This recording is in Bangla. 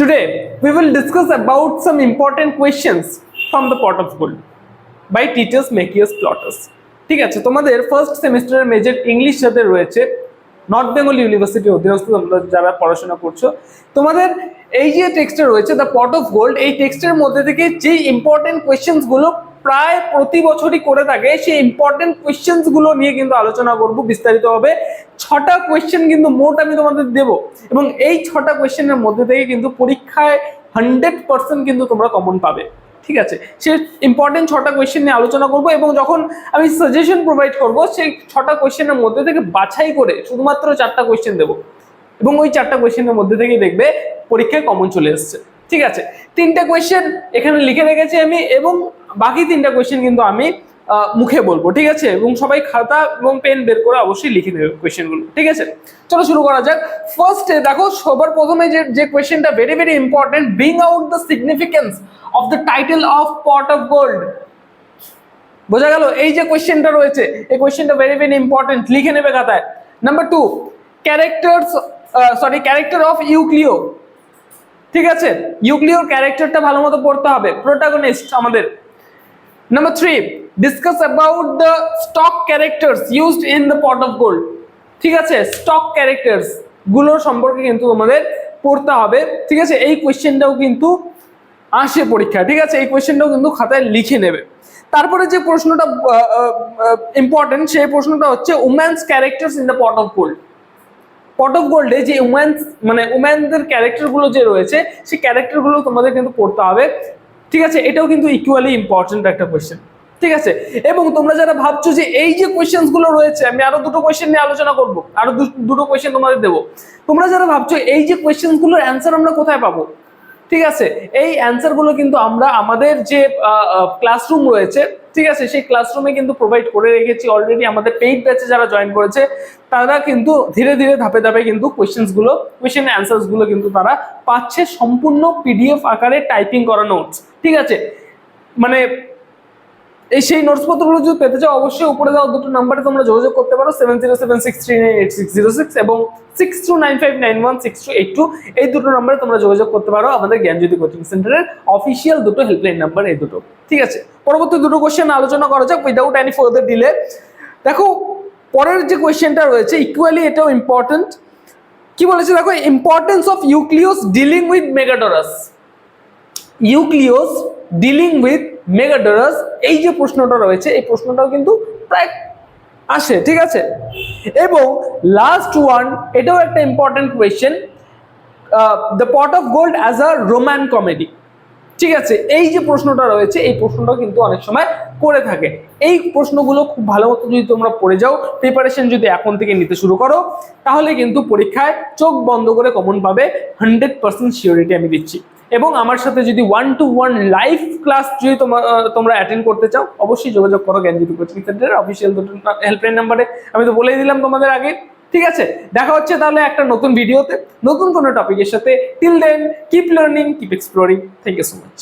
Today, we will discuss about some important questions from the pot of gold by teachers, Makius plotters. ঠিক আছে তোমাদের ফার্স্ট সেমিস্টারের মেজর ইংলিশ সাথে রয়েছে নর্থ বেঙ্গল ইউনিভার্সিটি অধীনস্থ তোমরা যারা পড়াশোনা করছ তোমাদের এই যে টেক্সটে রয়েছে দ্য পট অফ গোল্ড এই টেক্সটের মধ্যে থেকে যে ইম্পর্টেন্ট কোয়েশ্চেন্সগুলো প্রায় প্রতি বছরই করে থাকে। সেই ইম্পর্টেন্ট কোয়েশ্চেন্সগুলো নিয়ে কিন্তু আলোচনা করব বিস্তারিতভাবে। ছটা কোয়েশ্চেন কিন্তু মোট আমি তোমাদের দেব এবং এই ছটা কোয়েশ্চেনের মধ্যে থেকে কিন্তু পরীক্ষায় হান্ড্রেড পার্সেন্ট কিন্তু তোমরা কমন পাবে। ঠিক আছে? সে ইম্পর্টেন্ট ছটা কোয়েশ্চেন নিয়ে আলোচনা করব এবং যখন আমি সাজেশন প্রোভাইড করব, সেই ছটা কোয়েশ্চেনের মধ্যে থেকে বাছাই করে শুধুমাত্র চারটা কোয়েশ্চেন দেবো। এবং ওই চারটা কোয়েশ্চেনের মধ্যে থেকেই দেখবে পরীক্ষায় কমন চলে এসছে। ঠিক আছে? তিনটা কোয়েশ্চেন এখানে লিখে রেখেছি আমি এবং বাকি তিনটা কোয়েশ্চেন কিন্তু আমি মুখে বলব, ঠিক আছে? এবং সবাই খাতা এবং পেন বের করে অবশ্যই লিখে নেবে কোয়েশ্চেনগুলো ঠিক আছে? চলো শুরু করা যাক। ফার্স্টে দেখো, সবার প্রথমে যে যে কোয়েশ্চেনটা very very important bring out the significance of the title of pot of gold বোঝা গেল? এই যে কোয়েশ্চেনটা রয়েছে, এই কোয়েশ্চেনটা ভেরি ভেরি ইম্পর্টেন্ট লিখে নেবে খাতায়। Number two characters sorry character of Euclio ঠিক আছে? ইউক্লিওর ক্যারেক্টারটা ভালো মতো পড়তে হবে। প্রোটাগনিস্ট আমাদের। Number three discuss about the stock characters used in the pot of gold ঠিক আছে? স্টক ক্যারেক্টার্সগুলো সম্পর্কে কিন্তু তোমাদের পড়তে হবে। ঠিক আছে? এই কোয়েশ্চেনটাও কিন্তু আসে পরীক্ষা ঠিক আছে? এই কোয়েশ্চেনটাও কিন্তু খাতায় লিখে নেবে। তারপরে যে প্রশ্নটা ইম্পর্টেন্ট সেই প্রশ্নটা হচ্ছে women's characters in the pot of gold pot of গোল্ডে যে উম্যান্স মানে উম্যানদের ক্যারেক্টারগুলো যে রয়েছে, সেই ক্যারেক্টারগুলো তোমাদের কিন্তু পড়তে হবে। ঠিক আছে? এটাও কিন্তু ইকুয়ালি ইম্পর্টেন্ট একটা কোয়েশ্চেন ঠিক আছে? এবং তোমরা যারা ভাবছ যে এই যে কোয়েশ্চেন্সগুলো রয়েছে, আমি আরও দুটো কোয়েশ্চেন নিয়ে আলোচনা করব, আরও দুটো কোয়েশ্চেন তোমাদের দেবো। তোমরা যারা ভাবছ এই যে কোয়েশ্চেন্সগুলোর অ্যান্সার আমরা কোথায় পাবো? ঠিক আছে? এই অ্যান্সারগুলো কিন্তু আমরা আমাদের যে ক্লাসরুম রয়েছে ঠিক আছে, সেই ক্লাসরুমে কিন্তু প্রোভাইড করে রেখেছি অলরেডি আমাদের পেইড ব্যাচে যারা জয়েন করেছে, তারা কিন্তু ধীরে ধীরে ধাপে ধাপে কিন্তু কোয়েশ্চেন্সগুলো কোয়েশ্চেন অ্যান্সার্সগুলো কিন্তু তারা পাচ্ছে সম্পূর্ণ পিডিএফ আকারে টাইপিং করা নোটস ঠিক আছে? মানে এই সেই নোটসপত্রগুলো যদি পেতে চাও, অবশ্যই উপরে দেওয়া দুটো নাম্বারে তোমরা যোগাযোগ করতে পারো seven zero seven six three nine eight six zero six এবং six two nine five nine one six two eight two এই দুটো নাম্বারে তোমরা যোগাযোগ করতে পারো আমাদের জ্ঞানজ্যোতি কোচিং সেন্টারের অফিসিয়াল দুটো হেল্পলাইন নাম্বার এই দুটো। ঠিক আছে? পরবর্তী দুটো কোশ্চেন আলোচনা করা যাক উইদাউট এনি ফার্দার ডিলে দেখো, পরের যে কোয়েশ্চেনটা রয়েছে ইকুয়ালি এটাও ইম্পর্টেন্ট কি বলেছে? দেখো importance of Euclio's dealing with Megadorus Euclio's dealing with Megadorus এই যে প্রশ্নটা রয়েছে, এই প্রশ্নটাও কিন্তু প্রায় আসে, ঠিক আছে? এবং লাস্ট ওয়ান এটাও একটা important question the pot of gold as a Roman comedy ঠিক আছে, এই যে প্রশ্নটা রয়েছে, এই প্রশ্নটাও কিন্তু অনেক সময় করে থাকে। এই প্রশ্নগুলো খুব ভালো মতো যদি তোমরা পড়ে যাও প্রিপারেশন যদি এখন থেকে নিতে শুরু করো, তাহলে কিন্তু পরীক্ষায় চোখ বন্ধ করে কমন পাবে হান্ড্রেড পার্সেন্ট সিওরিটি আমি দিচ্ছি। এবং আমার সাথে যদি one to one live class যদি তোমার তোমরা অ্যাটেন্ড করতে চাও, অবশ্যই যোগাযোগ করো জ্ঞানজ্যোতি কোচিং সেন্টারের অফিসিয়াল দুটো হেল্পলাইন নাম্বারে আমি তো বলেই দিলাম তোমাদের আগে। ঠিক আছে? দেখা হচ্ছে তাহলে একটা নতুন ভিডিওতে নতুন কোনো টপিকের সাথে। Till then keep learning keep exploring thank you so much